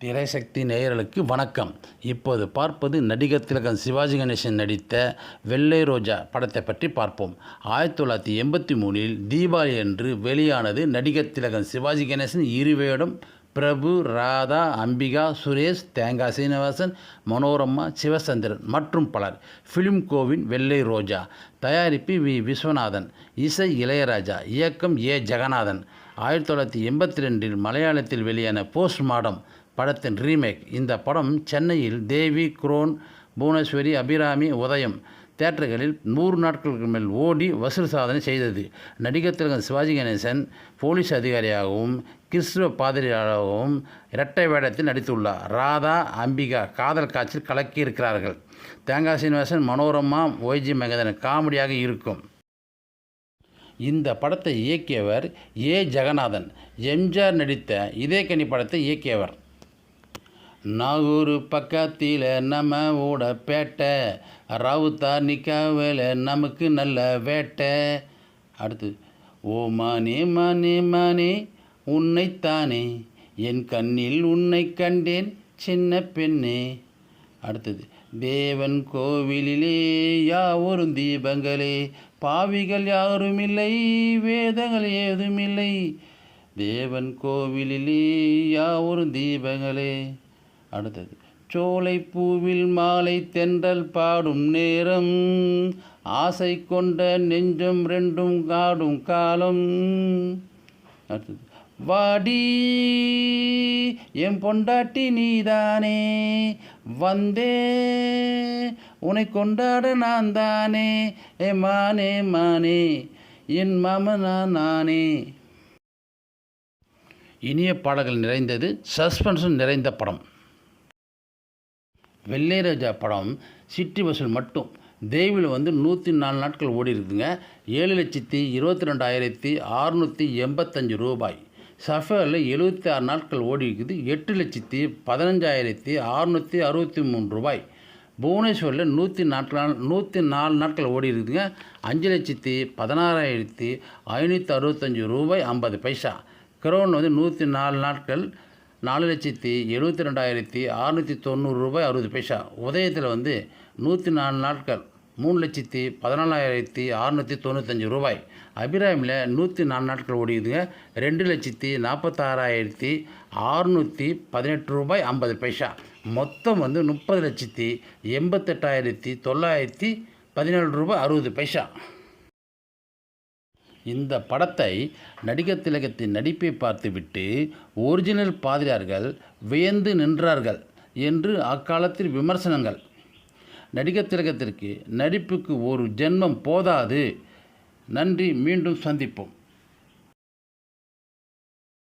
திரைசக்தி நேயர்களுக்கு வணக்கம். இப்போது பார்ப்பது நடிகர் திலகம் சிவாஜி கணேசன் நடித்த வெள்ளை ரோஜா படத்தை பற்றி பார்ப்போம். ஆயிரத்தி தொள்ளாயிரத்தி எண்பத்தி மூணில் தீபாவளி அன்று வெளியானது நடிகர் திலகம் சிவாஜி கணேசன் இருவேடம் பிரபு ராதா அம்பிகா சுரேஷ் தேங்காய் சீனிவாசன் மனோரமா சிவசந்திரன் மற்றும் பலர். ஃபிலிம் கோவின் வெள்ளை ரோஜா. தயாரிப்பு வி. விஸ்வநாதன். இசை இளையராஜா. இயக்கம் ஏ. ஜெகநாதன். ஆயிரத்தி தொள்ளாயிரத்தி எண்பத்தி ரெண்டில் மலையாளத்தில் வெளியான போஸ்ட் மாடம் படத்தின் ரீமேக். இந்த படம் சென்னையில் தேவி குரோன் புவனேஸ்வரி அபிராமி உதயம் தியேட்டர்களில் நூறு நாட்களுக்கு மேல் ஓடி வசூல் சாதனை செய்தது. நடிகர் திலகன் சிவாஜி கணேசன் போலீஸ் அதிகாரியாகவும் கிறிஸ்துவ பாதிரியாகவும் இரட்டை வேடத்தில் நடித்துள்ளார். ராதா அம்பிகா காதல் காட்சியில் கலக்கியிருக்கிறார்கள். தேங்காய் சீனிவாசன் மனோரமா ஒய்ஜி மகேந்திரன் காமெடியாக இருக்கும். இந்த படத்தை இயக்கியவர் ஏ. ஜெகநாதன். எம்ஜிஆர் நடித்த இதே கனி படத்தை இயக்கியவர். நாகூர் பக்கத்தில் நம்ம ஊட பேட்டை ராவுத்தா நிக்காவேல நமக்கு நல்ல வேட்டை. அடுத்து ஓ மானே மானே மானே உன்னைத்தானே என் கண்ணில் உன்னை கண்டேன் சின்ன பெண்ணே. அடுத்தது தேவன் கோவிலிலே யாவரும் தீபங்களே பாவிகள் யாரும் இல்லை வேதங்கள் ஏதுமில்லை. தேவன் கோவிலிலே யாவரும் தீபங்களே. அடுத்தது. சோலை பூவில் மாலை தென்றல் பாடும் நேரம் ஆசை கொண்ட நெஞ்சம் ரெண்டும் காடும் காலம். அடுத்தது. வாடி என் பொண்டாட்டி நீதானே வந்தே உன்னை கொண்டாட நான் தானே ஏ மானே மானே என் மாமனா நானே. இனிய பாடல்கள் நிறைந்தது சஸ்பென்ஷன் நிறைந்த படம். வெள்ளை ராஜா படம் சிட்டி வசூல் மட்டும். தேவியில் வந்து நூற்றி நாலு நாட்கள் ஓடி இருக்குதுங்க. ஏழு லட்சத்தி இருபத்தி ரெண்டாயிரத்தி அறுநூற்றி எண்பத்தஞ்சு ரூபாய். சஃபரில் எழுபத்தி ஆறு நாட்கள் ஓடி இருக்குது. எட்டு லட்சத்தி பதினஞ்சாயிரத்தி அறுநூற்றி அறுபத்தி மூணு ரூபாய். புவனேஸ்வரில் நூற்றி நாட்கள் நூற்றி நாலு நாட்கள் ஓடி இருக்குதுங்க. அஞ்சு லட்சத்தி பதினாறாயிரத்தி ஐநூற்றி அறுபத்தஞ்சு ரூபாய் ஐம்பது பைசா. கிரௌன் வந்து நூற்றி நாலு நாட்கள் நாலு லட்சத்தி எழுபத்தி ரெண்டாயிரத்தி அறுநூற்றி தொண்ணூறு ரூபாய் அறுபது பைசா. உதயத்தில் வந்து நூற்றி நாலு நாட்கள் மூணு லட்சத்தி பதினாலாயிரத்தி அறுநூற்றி தொண்ணூத்தஞ்சு ரூபாய். அபிராமியில் நூற்றி நாலு நாட்கள் ஓடிக்குதுங்க. ரெண்டு லட்சத்தி நாற்பத்தாறாயிரத்தி அறுநூற்றி பதினெட்டு ரூபாய் ஐம்பது பைசா. மொத்தம் வந்து முப்பது லட்சத்தி எண்பத்தெட்டாயிரத்தி தொள்ளாயிரத்தி பதினேழு ரூபாய் அறுபது பைசா. இந்த படத்தை நடிகர் திலகத்தின் நடிப்பை பார்த்துவிட்டு ஒரிஜினல் பாதிரியார்கள் வியந்து நின்றார்கள் என்று அக்காலத்தில் விமர்சனங்கள். நடிகர் திலகத்திற்கு நடிப்புக்கு ஒரு ஜென்மம் போதாது. நன்றி மீண்டும் சந்திப்போம்.